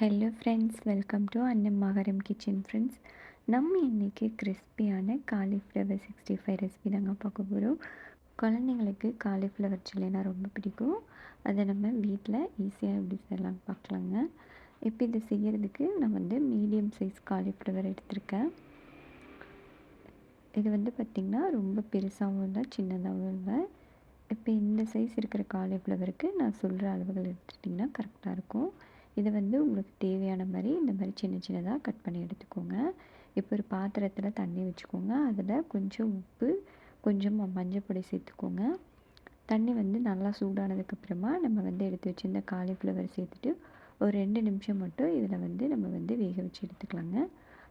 Hello friends welcome to அன்னம் மகரம் kitchen friends நம்ம இன்றைக்கி கிறிஸ்பியான காலிஃப்ளவர் சிக்ஸ்டி ஃபைவ் ரெசிபி தாங்க பார்க்க போகிறோம் குழந்தைங்களுக்கு காலிஃப்ளவர் சில்லினா ரொம்ப பிடிக்கும். அதை நம்ம வீட்டில் ஈஸியாக எப்படி செய்யலாம்னு பார்க்கலாங்க. இப்போ இதை செய்கிறதுக்கு நான் வந்து மீடியம் சைஸ் காலிஃப்ளவர் எடுத்திருக்கேன். இது வந்து பார்த்திங்கன்னா ரொம்ப பெருசாகவும் இல்லை சின்னதாகவும் இல்லை. இப்போ இந்த சைஸ் இருக்கிற காலிஃப்ளவருக்கு நான் சொல்கிற அளவுகள் எடுத்துட்டிங்கன்னா கரெக்டாக இருக்கும். இதை வந்து உங்களுக்கு தேவையான மாதிரி இந்த மாதிரி சின்ன சின்னதாக கட் பண்ணி எடுத்துக்கோங்க. இப்போ ஒரு பாத்திரத்தில் தண்ணி வச்சுக்கோங்க. அதில் கொஞ்சம் உப்பு கொஞ்சம் மஞ்சள் பொடி சேர்த்துக்கோங்க. தண்ணி வந்து நல்லா சூடானதுக்கப்புறமா நம்ம வந்து எடுத்து வச்சுருந்த காலிஃப்ளவர் சேர்த்துட்டு ஒரு ரெண்டு நிமிஷம் மட்டும் இதில் வந்து நம்ம வந்து வேக வச்சு எடுத்துக்கலாங்க.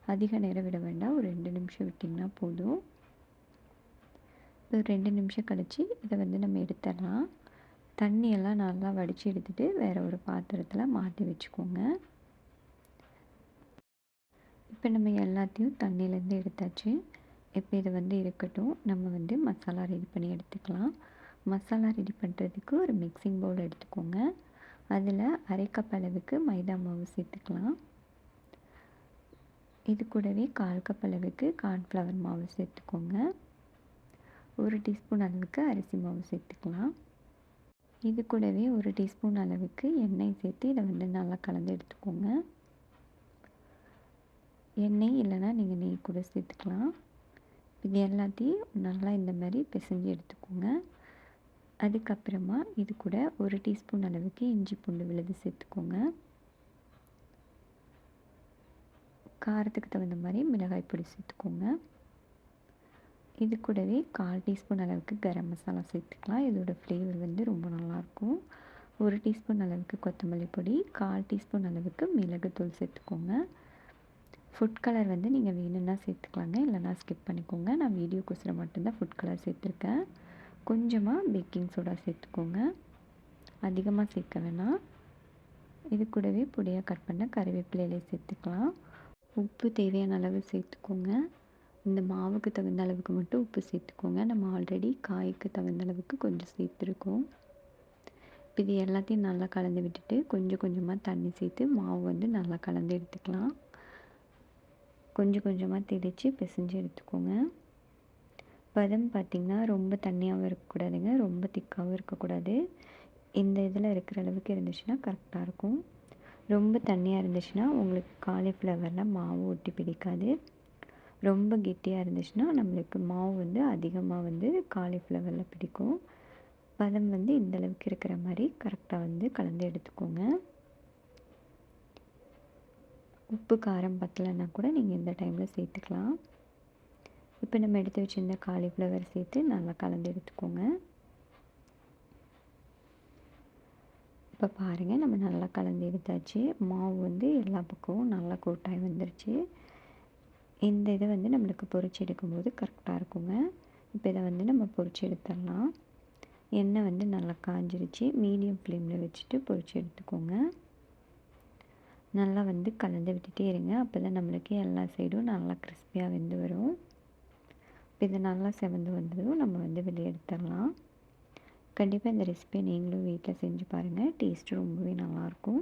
அதிக நேரம் விட வேண்டாம். ஒரு ரெண்டு நிமிஷம் விட்டிங்கன்னா போதும். ஒரு ரெண்டு நிமிஷம் கழித்து இதை வந்து நம்ம எடுத்துடலாம். தண்ணியெல்லாம் நல்லா வடித்து எடுத்துகிட்டு வேறு ஒரு பாத்திரத்தில் மாற்றி வச்சுக்கோங்க. இப்போ நம்ம எல்லாத்தையும் தண்ணியிலேருந்து எடுத்தாச்சு. இப்போ இது வந்து இருக்கட்டும். நம்ம வந்து மசாலா ரெடி பண்ணி எடுத்துக்கலாம். மசாலா ரெடி பண்ணுறதுக்கு ஒரு மிக்சிங் பவுல் எடுத்துக்கோங்க. அதில் அரை கப் அளவுக்கு மைதா மாவு சேர்த்துக்கலாம். இது கூடவே கால் கப் அளவுக்கு கார்ன்ஃப்ளவர் மாவு சேர்த்துக்கோங்க. ஒரு டீஸ்பூன் அளவுக்கு அரிசி மாவு சேர்த்துக்கலாம். இது கூடவே ஒரு டீஸ்பூன் அளவுக்கு எண்ணெய் சேர்த்து இதை வந்து நல்லா கலந்து எடுத்துக்கோங்க. எண்ணெய் இல்லைன்னா நீங்கள் நெய் கூட சேர்த்துக்கலாம். இது எல்லாத்தையும் நல்லா இந்த மாதிரி பிசைஞ்சு எடுத்துக்கோங்க. அதுக்கப்புறமா இது கூட ஒரு டீஸ்பூன் அளவுக்கு இஞ்சி பூண்டு விழுது சேர்த்துக்கோங்க. காரத்துக்கு தகுந்த மாதிரி மிளகாய் பொடி சேர்த்துக்கோங்க. இது கூடவே கால் டீஸ்பூன் அளவுக்கு கரம் மசாலா சேர்த்துக்கலாம். இதோட ஃப்ளேவர் வந்து ரொம்ப நல்லாயிருக்கும். ஒரு டீஸ்பூன் அளவுக்கு கொத்தமல்லி பொடி கால் டீஸ்பூன் அளவுக்கு மிளகுத்தூள் சேர்த்துக்கோங்க. ஃபுட் கலர் வந்து நீங்கள் வேணும்னா சேர்த்துக்கலாங்க. இல்லைனா ஸ்கிப் பண்ணிக்கோங்க. நான் வீடியோக்கோசரம் மட்டும்தான் ஃபுட் கலர் சேர்த்துருக்கேன். கொஞ்சமாக பேக்கிங் சோடா சேர்த்துக்கோங்க. அதிகமாக சேர்க்க வேணாம். இது கூடவே பொடியாக கட் பண்ண கறிவேப்பிலையிலே சேர்த்துக்கலாம். உப்பு தேவையான அளவு சேர்த்துக்கோங்க. இந்த மாவுக்கு தகுந்த அளவுக்கு மட்டும் உப்பு சேர்த்துக்கோங்க. நம்ம ஆல்ரெடி காய்க்கு தகுந்த அளவுக்கு கொஞ்சம் சேர்த்துருக்கோம். இப்போ இது எல்லாத்தையும் நல்லா கலந்து விட்டுட்டு கொஞ்சம் கொஞ்சமாக தண்ணி சேர்த்து மாவு வந்து நல்லா கலந்து எடுத்துக்கலாம். கொஞ்சம் கொஞ்சமாக தெளித்து பிசைஞ்சு எடுத்துக்கோங்க. பதம் பார்த்திங்கன்னா ரொம்ப தண்ணியாகவும் இருக்கக்கூடாதுங்க. ரொம்ப திக்காகவும் இருக்கக்கூடாது. இந்த இதில் இருக்கிற அளவுக்கு இருந்துச்சுன்னா கரெக்டாக இருக்கும். ரொம்ப தண்ணியாக இருந்துச்சுன்னா உங்களுக்கு காலிஃப்ளவரில் மாவு ஒட்டி பிடிக்காது. ரொம்ப கெட்டியாக இருந்துச்சுன்னா நம்மளுக்கு மாவு வந்து அதிகமாக வந்து காலிஃப்ளவரில் பிடிக்கும். பதம் வந்து இந்தளவுக்கு இருக்கிற மாதிரி கரெக்டாக வந்து கலந்து எடுத்துக்கோங்க. உப்பு காரம் பத்தலைன்னா கூட நீங்கள் இந்த டைமில் சேர்த்துக்கலாம். இப்போ நம்ம எடுத்து வச்சுருந்த காலிஃப்ளவர் சேர்த்து நல்லா கலந்து எடுத்துக்கோங்க. இப்போ பாருங்கள் நம்ம நல்லா கலந்து எடுத்தாச்சு. மாவு வந்து எல்லா பக்கமும் நல்லா கூட்டாய் வந்துருச்சு. இந்த இதை வந்து நம்மளுக்கு பொறிச்சு எடுக்கும்போது கரெக்டாக இருக்குங்க. இப்போ இதை வந்து நம்ம பொறிச்சு எடுத்துடலாம். எண்ணெய் வந்து நல்லா காஞ்சிருச்சு. மீடியம் ஃப்ளேமில் வச்சுட்டு பொறிச்சு எடுத்துக்கோங்க. நல்லா வந்து கலந்து விட்டுட்டே இருங்க. அப்போ தான் நம்மளுக்கு எல்லா சைடும் நல்லா கிறிஸ்பியாக வெந்து வரும். இப்போ இது நல்லா செவந்து வந்ததும் நம்ம வந்து வெளியே எடுத்துடலாம். கண்டிப்பாக இந்த ரெசிபியை நீங்களும் வீட்டில் செஞ்சு பாருங்கள் டேஸ்ட்டு ரொம்பவே நல்லாயிருக்கும்